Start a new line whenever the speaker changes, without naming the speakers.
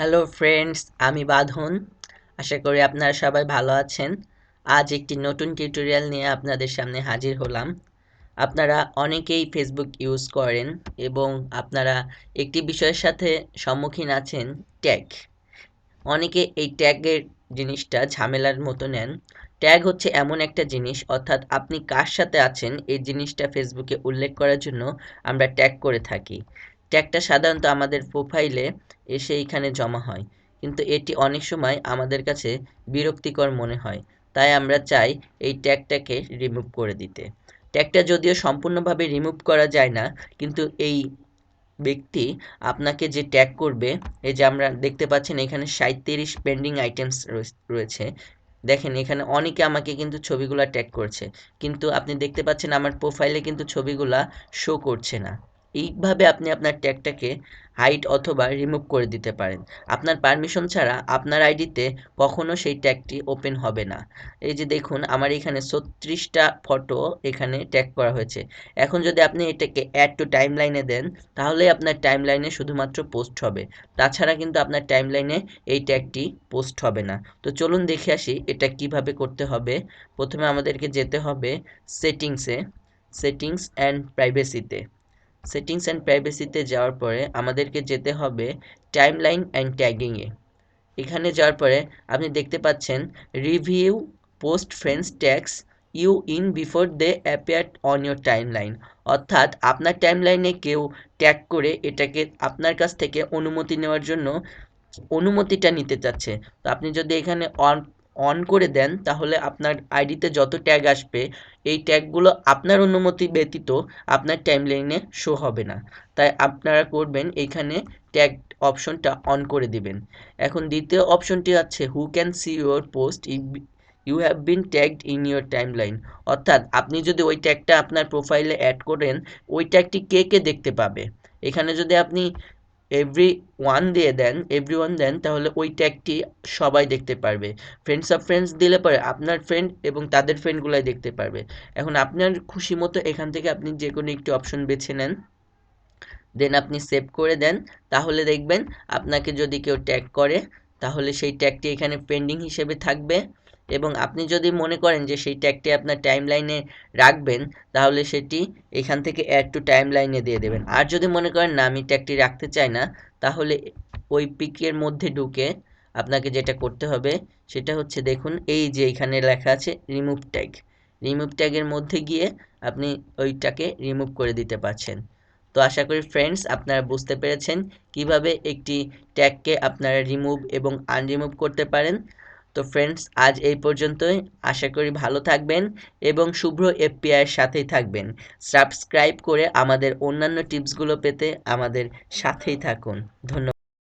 Hello friends আমি বাঁধন। আশা করি আপনারা সবাই ভালো আছেন। আজ একটি নতুন টিউটোরিয়াল নিয়ে আপনাদের সামনে হাজির হলাম। আপনারা অনেকেই ফেসবুক ইউজ করেন এবং আপনারা একটি বিষয়ের সাথে সম্মুখীন আছেন ট্যাগ অনেকে এই ট্যাগের জিনিসটা ঝামেলার মতো নেন। ট্যাগ হচ্ছে এমন একটা জিনিস, অর্থাৎ আপনি কার সাথে আছেন, এই জিনিসটা ফেসবুকে উল্লেখ করার জন্য আমরা ট্যাগ করে থাকি। ট্যাগটা সাধারণত আমাদের প্রোফাইলে এসে এখানে জমা হয়। কিন্তু এটি অনেক সময় আমাদের কাছে বিরক্তিকর মনে হয়। তাই আমরা চাই এই ট্যাগটাকে রিমুভ করে দিতে। ট্যাগটা যদিও সম্পূর্ণভাবে রিমুভ করা যায় না, কিন্তু এই ব্যক্তি আপনাকে যে ট্যাগ করবে, এই যে আমরা দেখতে পাচ্ছেন এখানে সাঁত্রিশ পেন্ডিং আইটেমস রয়েছে দেখেন এখানে অনেকে আমাকে কিন্তু ছবিগুলো ট্যাগ করছে। কিন্তু আপনি দেখতে পাচ্ছেন আমার প্রোফাইলে কিন্তু ছবিগুলা শো করছে না। এইভাবে আপনি আপনার ট্যাগটাকে হাইড অথবা রিমুভ করে দিতে পারেন। আপনার পারমিশন ছাড়া আপনার আইডিতে কখনো সেই ট্যাগটি ওপেন হবে না। এই যে দেখুন, আমার এখানে ছত্রিশটা ফটো এখানে ট্যাগ করা হয়েছে। এখন যদি আপনি এটাকে অ্যাড টু টাইম লাইনে দেন, তাহলে আপনার টাইম লাইনে শুধুমাত্র পোস্ট হবে। তাছাড়া কিন্তু আপনার টাইম লাইনে এই ট্যাগটি পোস্ট হবে না। তো চলুন দেখে আসি এটা কীভাবে করতে হবে। প্রথমে আমাদেরকে যেতে হবে সেটিংসে সেটিংস অ্যান্ড প্রাইভেসিতে সেটিংস অ্যান্ড প্রাইভেসিতে যাওয়ার পরে আমাদেরকে যেতে হবে টাইম লাইন অ্যান্ড ট্যাগিংয়ে এখানে যাওয়ার পরে আপনি দেখতে পাচ্ছেন review post friends tags you in before they appear on your timeline অর্থাৎ আপনার টাইম লাইনে কেউ ট্যাগ করে এটাকে আপনার কাছ থেকে অনুমতি নেওয়ার জন্য অনুমতিটা নিতে চাচ্ছে। তো আপনি যদি এখানে অন অন করে দেন, তাহলে আপনার আইডিতে যত ট্যাগ আসবে, এই ট্যাগগুলো আপনার অনুমতি ব্যতীত আপনার টাইমলাইনে শো হবে না। তাই আপনারা করবেন, এখানে ট্যাগ অপশনটা অন করে দিবেন। এখন দ্বিতীয় অপশনটি আছে who can see your post you have been tagged in your timeline অর্থাৎ আপনি যদি ওই ট্যাগটা আপনার প্রোফাইলে অ্যাড করেন, ওই ট্যাগটি কে কে দেখতে পাবে? এখানে যদি আপনি এভরি ওয়ান দিয়ে দেন এভরি ওয়ান দেন, তাহলে ওই ট্যাগটি সবাই দেখতে পারবে। ফ্রেন্ডস অফ ফ্রেন্ডস দিলে পরে আপনার ফ্রেন্ড এবং তাদের ফ্রেন্ডগুলাই দেখতে পারবে। এখন আপনার খুশি মতো এখান থেকে আপনি যে কোনো একটি অপশন বেছে নেন দেন আপনি সেভ করে দেন। তাহলে দেখবেন আপনাকে যদি কেউ ট্যাগ করে, তাহলে সেই ট্যাগটি এখানে পেন্ডিং হিসেবে থাকবে। এবং আপনি যদি মনে করেন যে সেই ট্যাগটি আপনার টাইম লাইনে রাখবেন, তাহলে সেটি এখান থেকে অ্যাড টু টাইম লাইনে দিয়ে দেবেন। আর যদি মনে করেন, না, আমি ট্যাগটি রাখতে চাই না, তাহলে ওই পিকের মধ্যে ঢুকে আপনাকে যেটা করতে হবে, সেটা হচ্ছে দেখুন, এই যে এখানে লেখা আছে রিমুভ ট্যাগ রিমুভ ট্যাগের মধ্যে গিয়ে আপনি ওইটাকে রিমুভ করে দিতে পারছেন। তো আশা করি ফ্রেন্ডস আপনারা বুঝতে পেরেছেন কীভাবে একটি ট্যাগকে আপনারা রিমুভ এবং আনরিমুভ করতে পারেন। তো ফ্রেন্ডস আজ এই পর্যন্তই। আশা করি ভালো থাকবেন এবং শুভ্র এফপিআইয়ের সাথেই থাকবেন। সাবস্ক্রাইব করে আমাদের অন্যান্য টিপসগুলো পেতে আমাদের সাথেই থাকুন। ধন্যবাদ।